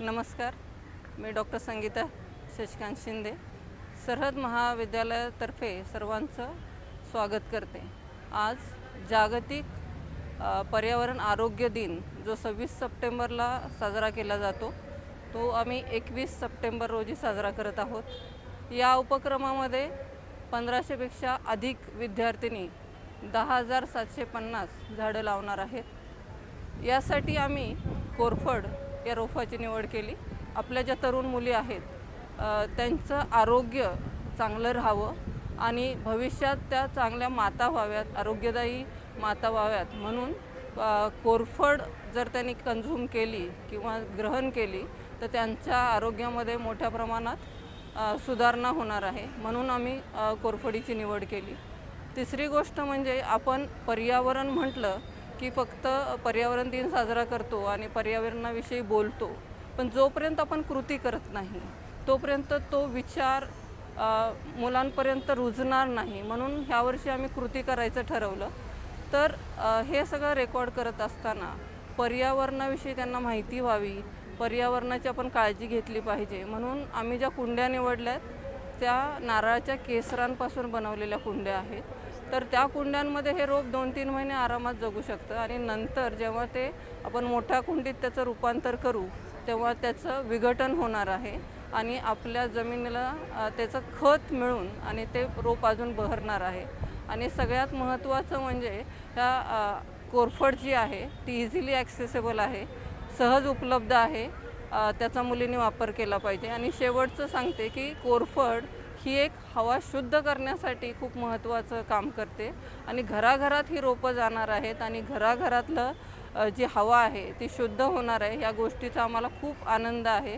नमस्कार. मी डॉक्टर संगीता शशिकांत शिंदे. सरहद महाविद्यालयातर्फे सर्वांचं स्वागत करते. आज जागतिक पर्यावरण आरोग्य दिन जो सव्वीस सप्टेंबरला साजरा केला जातो तो आम्ही एकवीस सप्टेंबर रोजी साजरा करत आहोत. या उपक्रमामध्ये पंधराशेपेक्षा अधिक विद्यार्थिनी दहा हजार सातशे पन्नास झाडं लावणार आहेत. यासाठी आम्ही कोरफड या रोफाची निवड केली. आपल्या ज्या तरुण मुली आहेत त्यांचं आरोग्य चांगलं राहावं आणि भविष्यात त्या चांगल्या माता व्हाव्यात आरोग्यदायी माता व्हाव्यात म्हणून कोरफड जर त्यांनी कन्झ्युम केली किंवा ग्रहण केली तर त्यांच्या आरोग्यामध्ये मोठ्या प्रमाणात सुधारणा होणार आहे म्हणून आम्ही कोरफडीची निवड केली. तिसरी गोष्ट म्हणजे आपण पर्यावरण म्हटलं की फक्त पर्यावरण दिन साजरा करतो आणि पर्यावरणाविषयी बोलतो. पण जोपर्यंत आपण कृती करत नाही तोपर्यंत तो विचार मुलांपर्यंत रुजणार नाही. म्हणून ह्यावर्षी आम्ही कृती करायचं ठरवलं. तर हे सगळं रेकॉर्ड करत असताना पर्यावरणाविषयी त्यांना माहिती व्हावी. पर्यावरणाची आपण काळजी घेतली पाहिजे. म्हणून आम्ही ज्या कुंड्या निवडल्या आहेत त्या नारळाच्या केसरांपासून बनवलेल्या कुंड्या आहेत. तर त्या कुंड्यांमध्ये हे रोप दोन तीन महिने आरामात जगू शकतं आणि नंतर जेव्हा ते आपण मोठ्या कुंडीत त्याचं रूपांतर करू तेव्हा त्याचं विघटन होणार आहे आणि आपल्या जमिनीला त्याचं खत मिळून आणि ते रोप अजून बहरणार आहे. आणि सगळ्यात महत्त्वाचं म्हणजे ह्या कोरफड जी आहे ती इझिली ॲक्सेसेबल आहे सहज उपलब्ध आहे. त्याचा मुलीने वापर केला पाहिजे. आणि शेवटचं सांगते की कोरफड ही एक हवा शुद्ध करण्यासाठी खूप महत्त्वाचं काम करते. आणि घराघरात ही रोपं जाणार आहेत आणि घराघरातलं जी हवा आहे ती शुद्ध होणार आहे या गोष्टीचा आम्हाला खूप आनंद आहे.